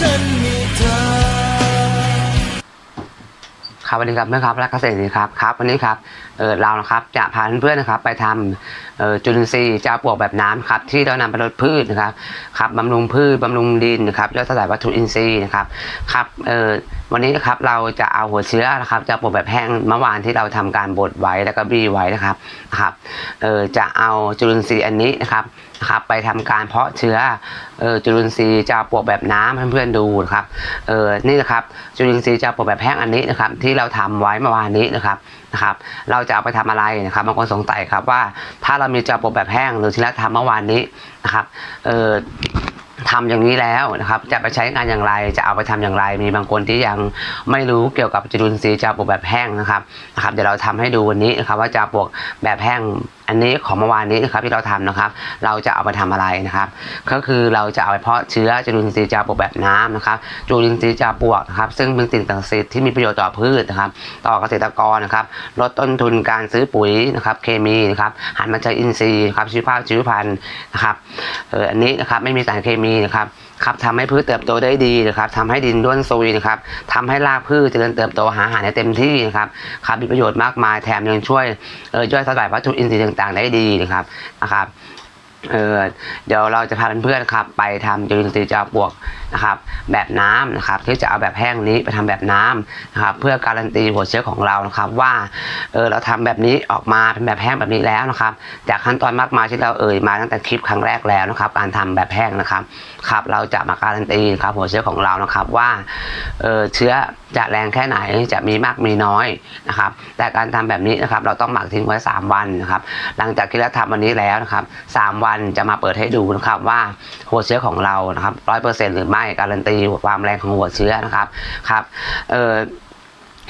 ฉันมีเธอครับสวันนี้ครับเมื่อครับและเกษตรดีครับครับวันนี้ครับเออเรานะครับจะพาเพื่อนๆนะครับ ไปทำเออจุลินทรีย์เจ้าปลวกแบบน้ำครับที่เรานำไปลดพืชนะครับครับบำรุงพืชบำรุงดินนะครับย่อยสลายวัตถุอินทรีย์นะครับครับเออวันนี้นะครับเราจะเอาหัวเชื้อนะครับเจ้าปลวกแบบแห้งเมื่อวานที่เราทำการบดไว้แล้วก็บีไว้นะครับครับเออจะเอาจุลินทรีย์อันนี้นะครับ นะครับไปทำการเพาะเชื้ออจุลินทรีย์เจาปลวกแบบน้ำให้เพื่อนๆดูนะครับนี่นะครับจุลินทรีย์เจาปลวกแบบแห้งอันนี้นะครับที่เราทำไว้เมื่อวานนี้นะครับนะครับ เราจะเอาไปทำอะไรนะครับบางคนสงสัยครับว่าถ้าเรามีเจาปลวกแบบแห้งหรือที่เราทำเมื่อวานนี้นะครับทำอย่างนี้แล้วนะครับ จะไปใช้งานอย่างไรจะเอาไปทำอย่างไร มีบางคนที่ยังไม่รู้เกี่ยวกับจุลินทรีย์เจาปลวกแบบแห้งนะครับนะครับ เดี๋ยวเราทำให้ดูวันนี้นะครับว่าเจาปลวกแบบแห้งอันนี้ของเมื่อวานนี้นะครับที่เราทำนะครับ เราจะเอาไปทำอะไรนะครับ ก็คือเราจะเอาไปเพาะเชื้อจุลินทรีย์เจาปลวกแบบน้ำนะครับจุลินทรีย์เจาปลวกนะครับ ซึ่งเป็นสิ่งศักดิ์สิทธิ์ที่มีประโยชน์ต่อพืชนะครับ ต่อเกษตรกรนะครับ ลดต้นทุนการซื้อปุ๋ยนะครับ เคมีนะครับหันมาใช้อินทรีย์ครับชีวภาพชีวพันธุ์นะครับเอออันนี้นะครับไม่มีสารเคมีนะครับ ครับทำให้พืชเติบโตได้ดีนะครับทำให้ดินร่วนซุยนะครับทำให้รากพืชเจริญเติบโตหาอาหารได้เต็มที่นะครับครับมีประโยชน์มากมายแถมยังช่วยเออย่อยสลายวัตถุอินทรีย์ต่างๆ ได้ดีนะครับนะครับ เออเดี๋ยวเราจะพาเพื่อนๆครับ ไปทำจุลินทรีย์จ้าปวกนะครับ แบบน้ำนะครับ ที่จะเอาแบบแห้งนี้ไปทำแบบน้ำนะครับ เพื่อการันตีหัวเชื้อของเรานะครับ ว่าเออเราทำแบบนี้ออกมาเป็นแบบแห้งแบบนี้แล้วนะครับ จากขั้นตอนมากมายที่เราเอ่ยมาตั้งแต่คลิปครั้งแรกแล้วนะครับ การทำแบบแห้งนะครับครับ เราจะมาการันตีครับหัวเชื้อของเรานะครับว่าเออเชื้อจะแรงแค่ไหนจะมีมากมีน้อยนะครับ แต่การทำแบบนี้นะครับ เราต้องหมักทิ้งไว้ 3 วันนะครับ หลังจากที่เราทำวันนี้แล้วนะครับสามวันจะมาเปิดให้ดูนะครับว่าหัวเชื้อของเรานะครับร้อยเปอร์เซ็นต์หรือไม่การันตีความแรงของหัวเชื้อนะครับครับเอ่อ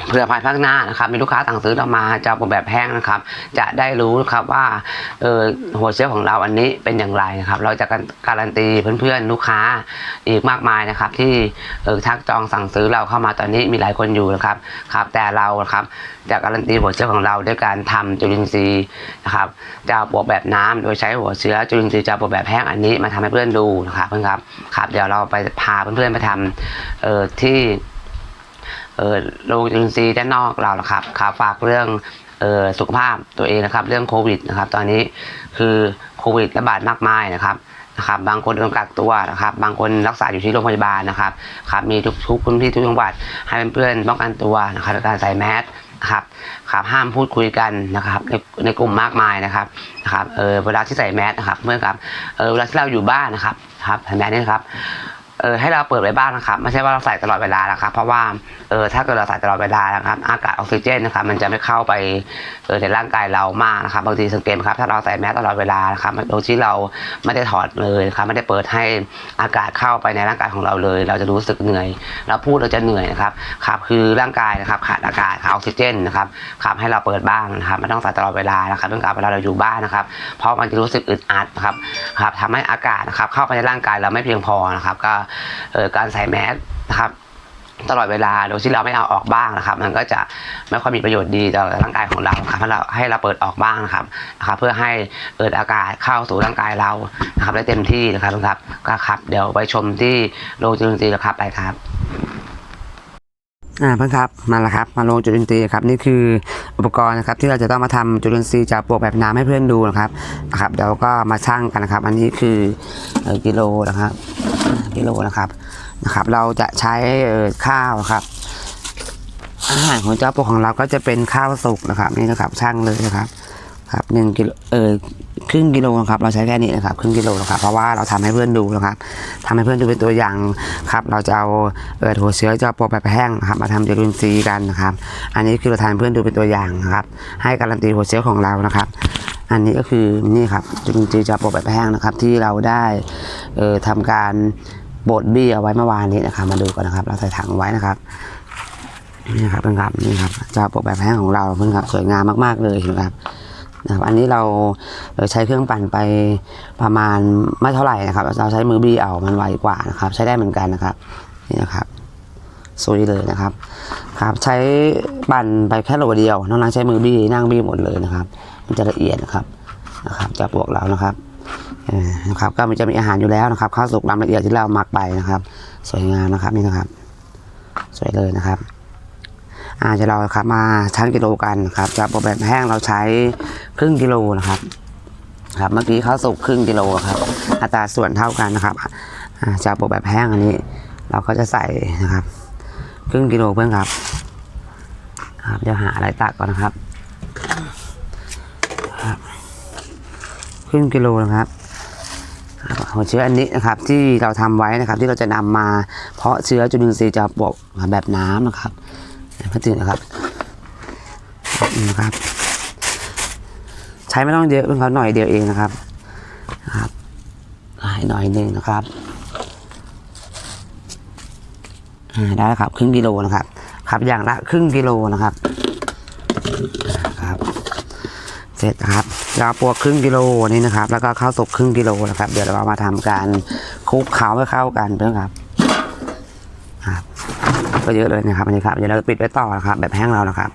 เพื่อภายภาคหน้านะครับมีลูกค้าสั่งซื้อเรามาจะเอาแบบแห้งนะครับ จะได้รู้ครับว่าเออหัวเชื้อของเราอันนี้เป็นอย่างไรนะครับ เราจะการันตีเพื่อนๆลูกค้าอีกมากมายนะครับ ที่เออทักจองสั่งซื้อเราเข้ามาตอนนี้มีหลายคนอยู่นะครับครับ แต่เราครับจะการันตีหัวเชื้อของเราด้วยการทำจุลินทรีย์นะครับจะเอาปวกแบบน้ำโดยใช้หัวเชื้อจุลินทรีย์จะเอาปวกแบบแห้งอันนี้มาทำให้เพื่อนดูนะครับเพื่อนครับครับ เดี๋ยวเราไปพาเพื่อนๆไปทำเออที่ เออโรงจุลินทรีย์ด้านนอกเราละครับครับฝากเรื่องเออสุขภาพตัวเองนะครับ เรื่องโควิดนะครับ ตอนนี้คือโควิดระบาดมากมายนะครับนะครับ บางคนโดนกักตัวนะครับ บางคนรักษาอยู่ที่โรงพยาบาลนะครับครับมีทุกทุกพื้นที่ทุกจังหวัดให้เพื่อนๆป้องกันตัวนะครับการใส่แมสนะครับครับห้ามพูดคุยกันนะครับในในกลุ่มมากมายนะครับนะครับเออเวลาที่ใส่แมสนะครับเมื่อครับเออเวลาที่เราอยู่บ้านนะครับครับใส่แมสนี่ครับ เออให้เราเปิดไว้บ้างนะครับไม่ใช่ว่าเราใส่ตลอดเวลานะครับ เพราะว่าเออถ้าเกิดเราใส่ตลอดเวลานะครับ อากาศออกซิเจนนะครับ มันจะไม่เข้าไปเออในร่างกายเรามากนะครับบางทีสังเกตครับถ้าเราใส่แมสตลอดเวลานะครับโดยที่เราไม่ได้ถอดเลยนะครับไม่ได้เปิดให้อากาศเข้าไปในร่างกายของเราเลย เราจะรู้สึกเหนื่อยเราพูดเราจะเหนื่อยนะครับครับคือร่างกายนะครับขาดอากาศขาดออกซิเจนนะครับครับให้เราเปิดบ้างนะครับไม่ต้องใส่ตลอดเวลานะครับเรื่องการเวลาเราอยู่บ้านนะครับ เพราะมันจะรู้สึกอึดอัดนะครับครับทำให้อากาศนะครับเข้าไปในร่างกายเราไม่เพียงพอนะครับก็การใส่แมสนะครับตลอดเวลาโดยที่เราไม่เอาออกบ้างนะครับ มันก็จะไม่ค่อยมีประโยชน์ดีต่อร่างกายของเราครับให้เราให้เราเปิดออกบ้างนะครับนะครับ เพื่อให้เปิดอากาศเข้าสู่ร่างกายเรานะครับได้เต็มที่นะครับครับก็ครับ เดี๋ยวไปชมที่โรงจุลินทรีย์นะครับไปครับอ่าเพื่อนครับมาแล้วครับมาลงจุลินทรีย์ครับนี่คืออุปกรณ์นะครับที่เราจะต้องมาทำจุลินทรีย์จากปลวกแบบน้ำให้เพื่อนดูนะครับนะครับเดี๋ยวก็มาชั่งกันนะครับ อันนี้คือกิโลนะครับ กิโลนะครับนะครับ เราจะใช้ข้าวครับอาหารของเจ้าปลวกของเราก็จะเป็นข้าวสุกนะครับ นี่นะครับช่างเลยนะครับ ครับหนึ่งกิโลเออครึ่งกิโลนะครับ เราใช้แค่นี้นะครับครึ่งกิโลนะครับ เพราะว่าเราทำให้เพื่อนดูนะครับทำให้เพื่อนดูเป็นตัวอย่างครับ เราจะเอาเออหัวเชื้อจะโปรแบบแห้งนะครับ มาทำจุลินทรีย์กันนะครับ อันนี้คือเราทำเพื่อนดูเป็นตัวอย่างนะครับ ให้การันตีหัวเชื้อของเรานะครับอันนี้ก็คือนี่ครับจุลินทรีย์จะโปรแบบแห้งนะครับ ที่เราได้เอ่อทำการ บดบี้เอาไว้เมื่อวานนี้นะครับ มาดูกันนะครับ เราใส่ถังไว้นะครับนี่ครับเพื่อนครับนี่ครับจะปรแบบแห้งของเราเพื่อนครับสวยงามมากๆเลยนไหมครับนะครับ อันนี้เราใช้เครื่องปั่นไปประมาณไม่เท่าไหร่นะครับ เราใช้มือบี้เอามันไวกว่านะครับ ใช้ได้เหมือนกันนะครับนี่นะครับซุยเลยนะครับ ครับ ใช้ปั่นไปแค่โหลเดียวนอกนั้นใช้มือบี้นั่งบี้หมดเลยนะครับ มันจะละเอียดนะครับนะครับจะปลวกเรานะครับ นะครับก็มันจะมีอาหารอยู่แล้วนะครับข้าวสุกลำละเอียดที่เราหมักไปนะครับ สวยงามนะครับนี่นะครับ สวยเลยนะครับอาจะเราครับมาชั่งกิโลกันครับจะโปรแบบแห้งเราใช้ครึ่งกิโลนะครับ ครับเมื่อกี้ข้าวสุกครึ่งกิโลครับอัตราส่วนเท่ากันนะครับอ่าจะโปรแบบแห้งอันนี้ เราก็จะใส่นะครับ ครึ่งกิโลเพื่อนครับ ครับเดี๋ยวหาอะไรตักก่อนนะครับครึ่งกิโลนะครับ หัวเชื้ออันนี้นะครับที่เราทำไว้นะครับที่เราจะนำมาเพาะเชื้อจุลินทรีย์จะปลวกแบบน้ำนะครับพลาสติกนะครับนะครับ ใช้ไม่ต้องเยอะเพิ่งหน่อยเดียวเองนะครับนะครับให้หน่อยหนึ่งนะครับได้แล้วครับครึ่งกิโลนะครับ ครับอย่างละครึ่งกิโลนะครับครับ เสร็จนะครับ เราปวกครึ่งกิโลนี่นะครับ แล้วก็ข้าวสุกครึ่งกิโลนะครับ เดี๋ยวเรามาทำการคลุกข้าให้เข้ากันเพื่อนครับครับก็เยอะเลยนะครับอันนี้ครับเดี๋ยวเราปิดไว้ต่อนะครับแบบแห้งเรานะครับ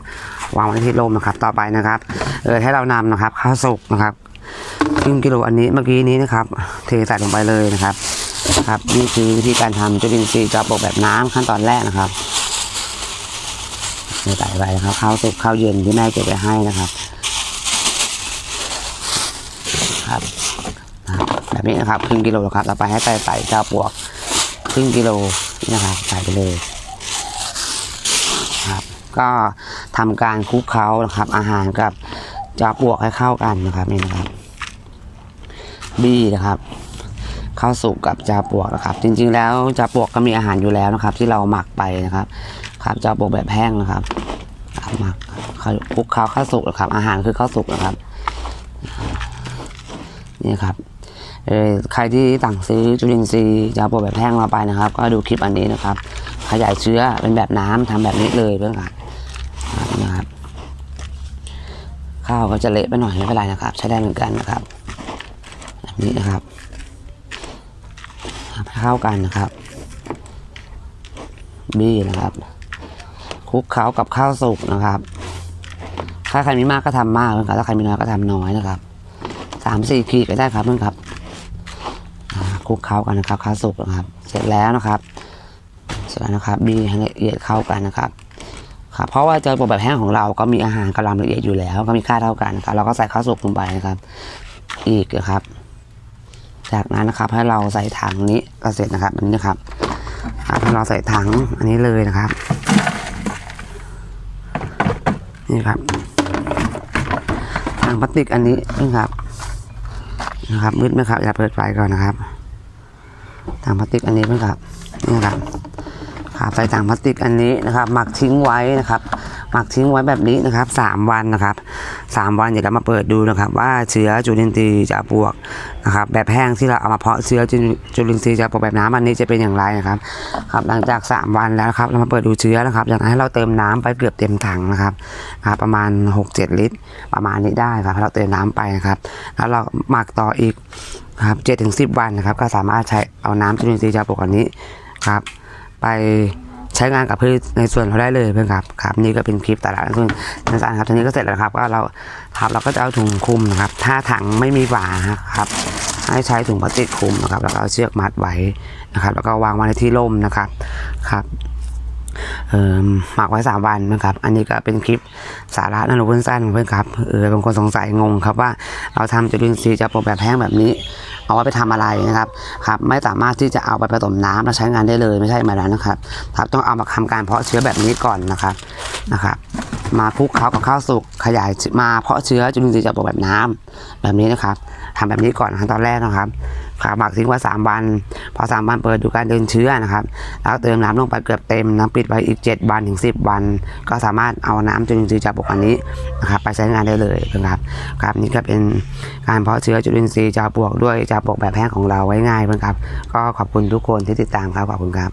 วางไว้ที่ร่มนะครับ ต่อไปนะครับ เออให้เรานำนะครับข้าวสุกนะครับครึ่งกิโลอันนี้เมื่อกี้นี้นะครับ เทใส่ลงไปเลยนะครับ ครับนี่คือวิธีการทำจุลินทรีย์จอปลวกแบบน้ำขั้นตอนแรกนะครับใส่ไปนะครับข้าวสุกข้าวเย็นที่แม่เก็บไว้ให้นะครับ นะครับแบบนี้นะครับครึ่งกิโลครับต่อไปให้ใส่ใส่จอปลวกครึ่งกิโลนี่นะครับใส่ไปเลยครับก็ทำการคลุกเคล้านะครับ อาหารกับจาปลวกให้เข้ากันนะครับนี่นะครับบี้นะครับข้าวสุกกับจาปลวกนะครับ จริง ๆ แล้วจาปลวกก็มีอาหารอยู่แล้วนะครับ ที่เราหมักไปนะครับ ครับจาปลวกแบบแห้งนะครับครับหมักคลุกเคล้าข้าวสุกนะครับ อาหารคือข้าวสุกนะครับ นี่ครับใครที่สั่งซื้อจุลินทรีย์ยาปวกแบบแห้งมาไปนะครับ ก็ดูคลิปอันนี้นะครับ ขยายเชื้อเป็นแบบน้ำทำแบบนี้เลยเพื่อนครับนะครับ ข้าวก็จะเละไปหน่อยไม่เป็นไรนะครับ ใช้ได้เหมือนกันนะครับแบบนี้นะครับเข้ากันนะครับบี้นะครับคลุกเคล้ากับข้าวสุกนะครับ ถ้าใครมีมากก็ทำมากนะครับถ้าใครมีน้อยก็ทำน้อยนะครับ สามสี่ขีดก็ได้ครับเพื่อนครับคลุกเคล้ากันนะครับข้าวสุกนะครับ เสร็จแล้วนะครับเสร็จแล้วนะครับบีให้ละเอียดเข้ากันนะครับครับเพราะว่าเจอปลแบบแห้งของเราก็มีอาหารกระลำละเอียดอยู่แล้ว ก็มีค่าเท่ากันนะครับเราก็ใส่ข้าวสุกลงไปนะครับ อีกนะครับ จากนั้นนะครับให้เราใส่ถังนี้ก็เสร็จนะครับอันนี้นะครับครับให้เราใส่ถังอันนี้เลยนะครับ นี่ครับถังพลาสติกอันนี้นี่ครับ นะครับมืดไหมครับอย่าเปิดไฟก่อนนะครับถังพลาสติกอันนี้ไหมครับนี่ครับครับใส่ถังพลาสติกอันนี้นะครับ หมักทิ้งไว้นะครับ หมักทิ้งไว้แบบนี้นะครับสามวันนะครับ สามวันเดี๋ยวเรามาเปิดดูนะครับ ว่าเชื้อจุลินทรีย์จะปวกนะครับแบบแห้งที่เราเอามาเพาะเชื้อจุลิจุลินทรีย์จะปวกแบบน้ำอันนี้จะเป็นอย่างไรนะครับครับหลังจากสามวันแล้วครับเรามาเปิดดูเชื้อนะครับจากนั้นให้เราเติมน้ำไปเกือบเต็มถังนะครับครับประมาณหกเจ็ดลิตร ประมาณนี้ได้ครับเราเติมน้ำไปนะครับ แล้วเราหมักต่ออีกครับเจ็ดถึงสิบวันนะครับ ก็สามารถใช้เอาน้ำจุลินทรีย์จากปวกอันนี้ครับ ไป ใช้งานกับพืชในส่วนเราได้เลยเพื่อนครับครับนี่ก็เป็นคลิปตลาดส่วนในสารครับทีนี้ก็เสร็จแล้วครับก็เราครับเราก็จะเอาถุงคลุมนะครับถ้าถังไม่มีฝาครับ ให้ใช้ถุงพลาสติกคลุมนะครับแล้วก็เอาเชือกมัดไว้นะครับ แล้วก็วางไว้ในที่ร่มนะครับครับ หมักไว้สามวันนะครับ อันนี้ก็เป็นคลิปสาระน่ารู้สั้นเพื่อนครับ เออบางคนสงสัยงงครับว่าเราทำจุลินทรีย์จะปลูกแบบแห้งแบบนี้ เอาไว้ไปทำอะไรนะครับ ครับ ไม่สามารถที่จะเอาไปผสมน้ำแล้วใช้งานได้เลยไม่ใช่แบบนั้นนะครับ ครับ ต้องเอามาทำการเพาะเชื้อแบบนี้ก่อนนะครับ นะครับ มาคลุกเคล้ากับข้าวสุกขยายมาเพาะเชื้อจุลินทรีย์จะปลูกแบบน้ำแบบนี้นะครับทำแบบนี้ก่อนขั้นตอนแรกนะครับ ขาหมักทิ้งไว้สามวัน พอสามวันเปิดดูการเดินเชื้อนะครับ แล้วเติมน้ำลงไปเกือบเต็มน้ำปิดไว้อีก7วันถึง10วัน ก็สามารถเอาน้ำจุลินทรีย์จากปลูกอันนี้นะครับไปใช้งานได้เลยนะครับครับนี่ก็เป็นการเพาะเชื้อจุลินทรีย์จากปลวกด้วยจากปลวกแบบแห้งของเราไว้ง่ายเพื่อนครับ ก็ขอบคุณทุกคนที่ติดตามครับขอบคุณครับ